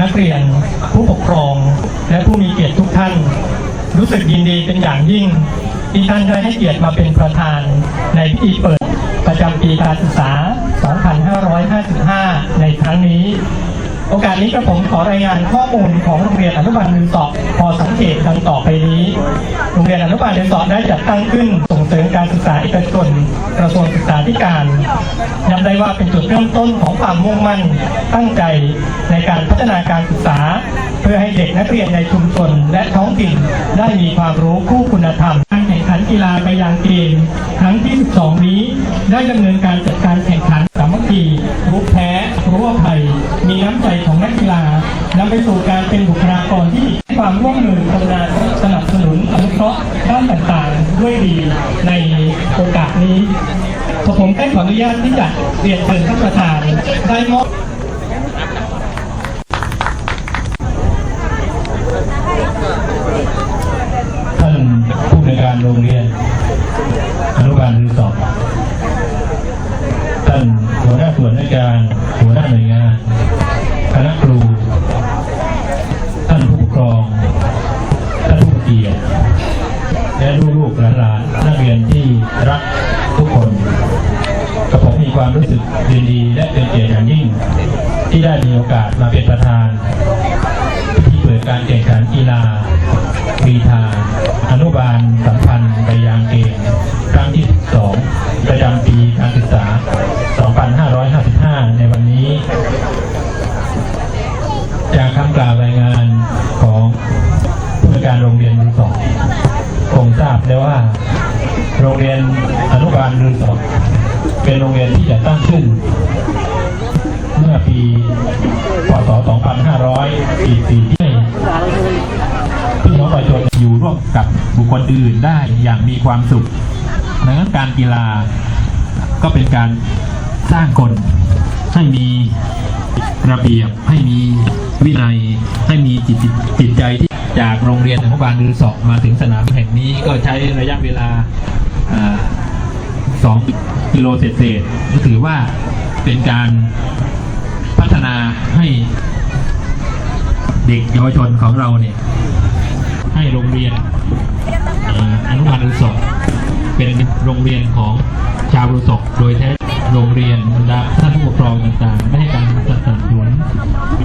นักเรียน ผู้ปกครอง และผู้มีเกียรติทุกท่าน รู้สึกยินดีเป็นอย่างยิ่ง ที่ท่านได้ให้เกียรติมาเป็นประธาน ในพิธีเปิดประจำปีการศึกษา 2555 ในครั้งนี้ โอกาสนี้กระผมขอรายงานข้อมูลของโรงเรียนอนุบาลมือสอบพอสังเกตดังต่อไปนี้ โรงเรียนอนุบาลมือสอบได้จัดตั้งขึ้นส่ง เสริมการศึกษาเอกชนกระทรวงศึกษาธิการย้ำได้ว่าเป็นจุดเริ่มต้นของความมุ่งมั่นตั้งใจในการพัฒนาการศึกษา เพื่อให้เด็กนักเรียนในชุมชนและท้องถิ่นได้มีความรู้คู่คุณธรรมการแข่งขันกีฬาไปยางเกมครั้งที่ 12 นี้ได้ดำเนินการจัดการแข่งขันสามัคคีรู้แพ้รู้อภัยมีน้ำใจของนักกีฬานำไปสู่การเป็นบุคลากรที่ ความร่วมมือกรุณาสนับสนุนอนุเคราะห์ด้านต่างๆ ด้วยดีในโอกาสนี้ผมได้ขออนุญาตที่จะเรียนเชิญท่านประธานได้มอบท่านผู้ในการโรงเรียนอนุบาลรีสอร์ทท่านหัวหน้าส่วนราชการหัวหน้าหน่วยงานคณะครู ความรู้สึกยินดีและเป็นเกียรติอย่างยิ่ง ที่ได้มีโอกาสมาเป็นประธานที่เปิดการแข่งขันกีฬากรีธาอนุบาลสัมพันธ์ไปยางเกมครั้งที่ 2 ประจำปีการศึกษา 2555 ในวันนี้ จากคำกล่าวรายงานของผู้การโรงเรียนรือสองคงทราบได้ว่า โรงเรียนอนุบาลรือสองเป็นโรงเรียน บุคคลอื่นได้อย่างมีความสุขดังนั้นการกีฬาก็เป็นการสร้างคนให้มีระเบียบให้มีวินัยให้มีจิตจิตใจที่จากโรงเรียนอนุบาลรือสอบมาถึงสนามแห่งนี้ก็ใช้ระยะเวลาสองกิโลเศษๆก็ถือว่าเป็นการพัฒนาให้เด็กเยาวชนของเราเนี่ย ให้โรงเรียนอนุบาลรุศกเป็นโรงเรียนของชาวรุศกโดยแท้โรงเรียนบรรดาท่านผู้ปกครองต่างๆได้ให้การสนับสนุน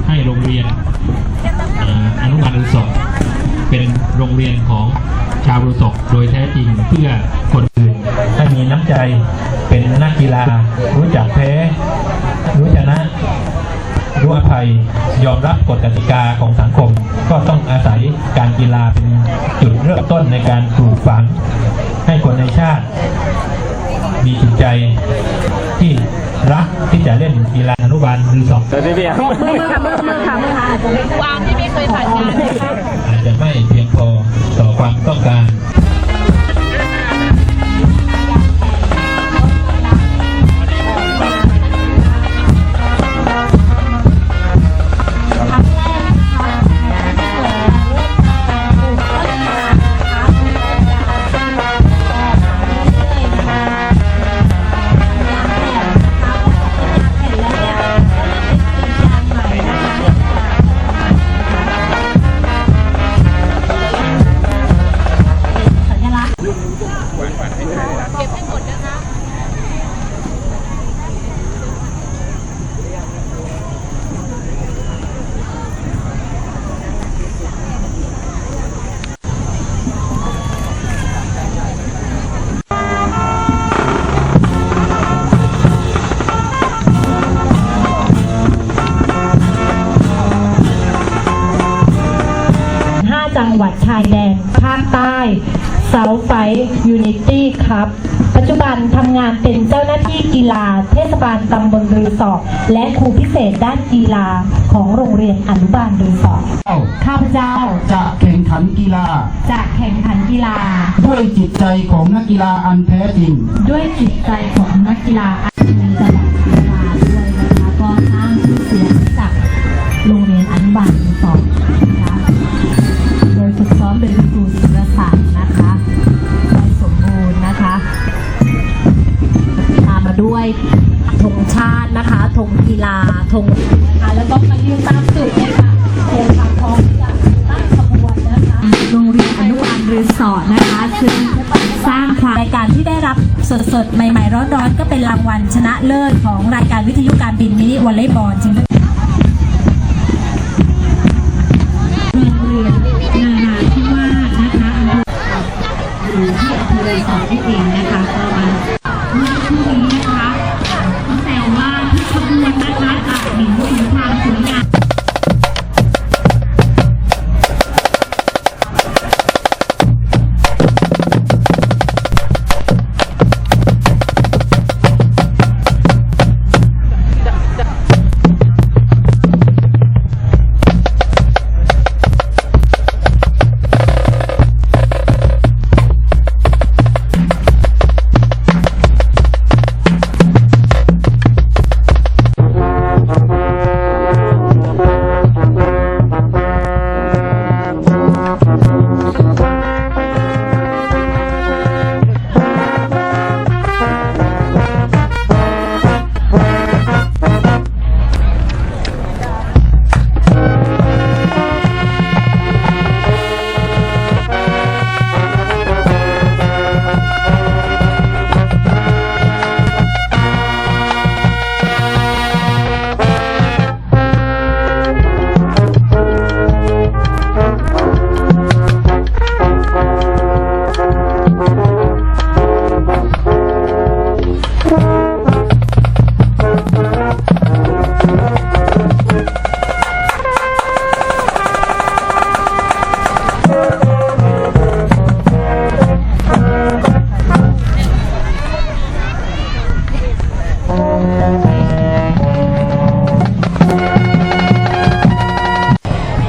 ให้โรงเรียนอนุบาลรุศกเป็นโรงเรียนของชาวรุศกโดยแท้จริงเพื่อคนอื่นให้มีน้ำใจเป็นนักกีฬารู้จักแพ้ ยยอมรับกฎกติกาของสังคม ก็ต้องอาศัยการกีฬาเป็นจุดเริ่มต้นในการปลูกฝัง ให้คนในชาติ มีจิตใจที่รักที่จะเล่นกีฬาอนุบาลหรือสองมือค่ะมือมือค่ะมือค่ะอาจจะไม่ครูอาร์มที่ไม่เคยผ่านงานอาจจะไม่เพียงพอต่อความต้องการ ชายแดนภาคใต้เซาไฟยูนิตี้ครับ ปัจจุบันทำงานเป็นเจ้าหน้าที่กีฬา เทศบาลตำบลรือสอบและครูพิเศษด้านกีฬาของโรงเรียนอนุบาลรือสอบข้าพเจ้าจะแข่งขันกีฬา จะแข่งขันกีฬา ด้วยจิตใจของนักกีฬาอันแท้จริง ด้วยจิตใจของนักกีฬาอันมีจังหวัดกีฬาด้วยนะคะก็สร้าง ธงชาตินะคะธงกีฬาธงนะคะแล้วก็มายืนตามสุดเนี่ยค่ะเตรียความพร้อมที่จะตั้งขบวนนะคะโรงเรียนอนุบาลรีสอร์ทนะคะซึ่งสร้างความรายการที่ได้รับสดสดใหม่ ๆ ร้อนๆก็เป็นรางวัลชนะเลิศของรายการวิทยุการบินมินิวอลเลย์บอลจริงไหมโรงเรียนาราธิวาสนะคะอยู่ที่อำเภอรีสอร์ทนั่นเองนะคะ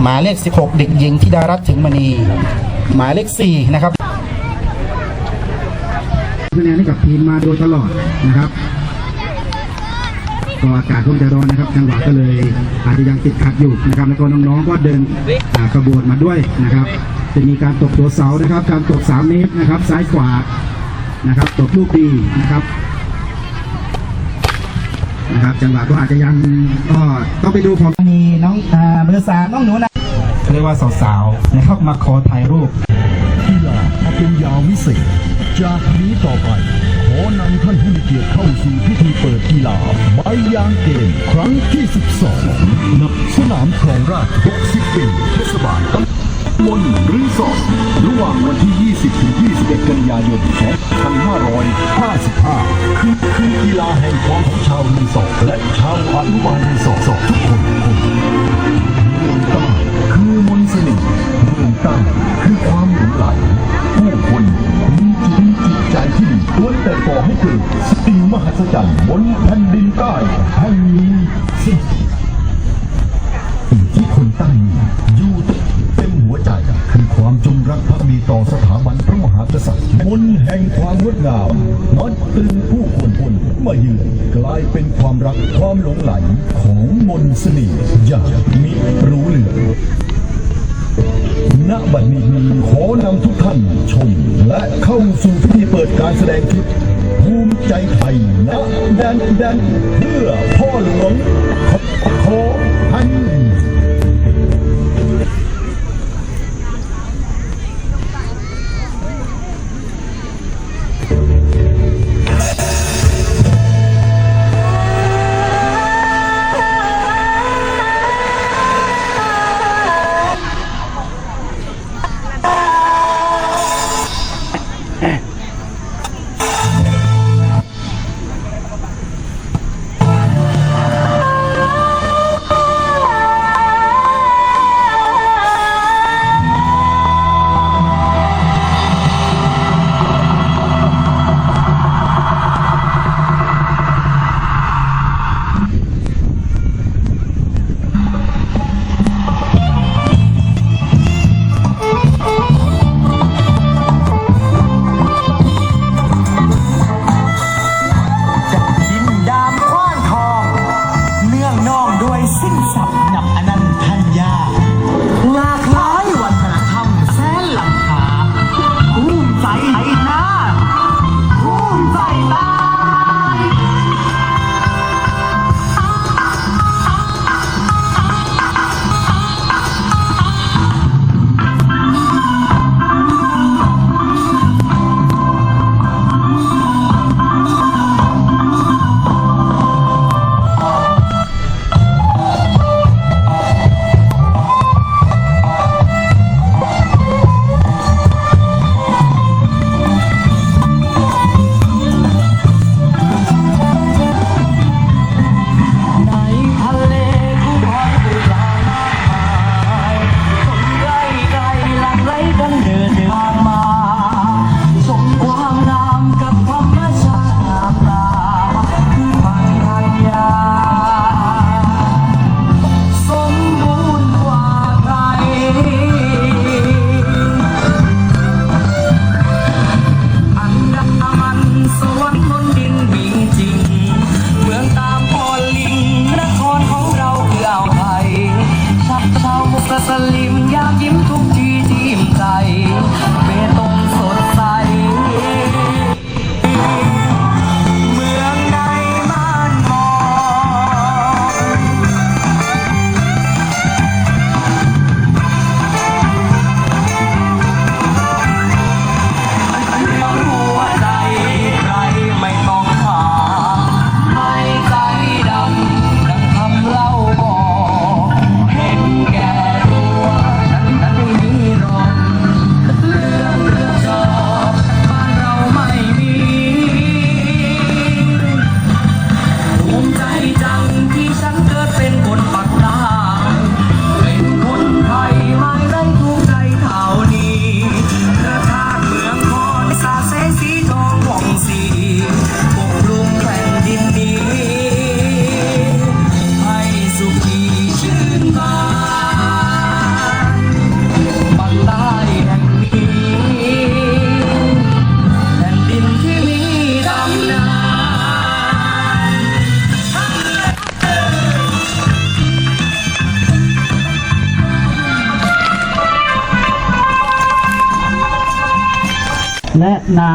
หมายเลข 16 เด็กหญิงธิดารัตน์ถึงมณี หมายเลข 4 นะครับคะแนนให้กับทีมมาโดยตลอดนะครับก็อากาศคงจะร้อนนะครับจังหวะก็เลยอาจจะยังติดขัดอยู่นะครับแล้วก็น้องๆก็เดินอ่ากระบวนมาด้วยนะครับ จะมีการตกตัวเสานะครับ การตก 3 เมตรนะครับ ซ้ายขวานะครับตกลูกดีนะครับ นะครับ จังหวะก็อาจจะยังก็ต้องไปดูของมีน้องอ่าเบอร์สามน้องหนูนะเรียกว่าสาวๆนะครับมาขอถ่ายรูปกีฬาพัทยาวิเศษจากนี้ต่อไป ขอนำท่านผู้มีเกียรติเข้าสู่พิธีเปิดกีฬาใบยางเกมครั้งที่ 12ณสนามคลองราช60ปีเทศบาลตำบลรีสอร์ทระหว่างวันที่ 20 ถึง 21 กันยายน 2555 คือคือกีฬาแห่งความของชาวรีสอร์ทและชาวอนุบาลรีสอร์ททุกคนเรื่องใต้คือมนต์เสน่ห์เรื่องใต้คือความหลงไหลผู้คนมีจิตจิตใจที่ดีล้วนแต่ก่อให้เกิดสิ่งมหัศจรรย์บนแผ่นดินใต้แห่งนี้สิ่งที่คนใต้มีอยู่เต็มหัวใจคือความจงรักภักดีต่อสถาบันพระมหากษัตริย์มนแห่งความงดงาม กลายเป็นความรักความหลงไหลของมนต์เสน่ห์อย่างมิรู้เหลือณบัดนี้ขอนำทุกท่านชม และเข้าสู่พิธีเปิดการแสดงคลิปภูมิใจไทยณแดนแดนเพื่อพ่อหลวงขอพัน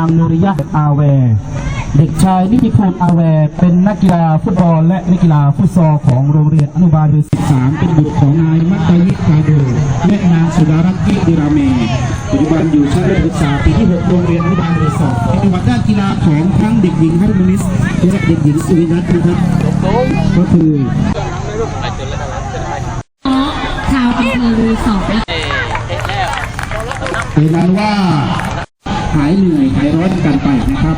างนุริยะอาแวร์เด็กชายนิติพลอาแวร์เป็นนักกีฬาฟุตบอลและนักกีฬาฟุตซอลของโรงเรียนอนุบาลเรือ13 เป็นบุตรของนายมัตตยิคาโดและนางสุดารัตน์กิติราเมปัจจุบันอยู่ชั้นประถมศึกษาปีที่ 6 โรงเรียนอนุบาลเรือ2ในประวัติด้านกีฬาของทั้งเด็กหญิงฮาร์โมนิสและเด็กหญิงสุรินัทนะครับก็คือชาวอำเภอรือสอเป็นนั้นว่า หายเหนื่อยหายร้อนกันไปนะครับ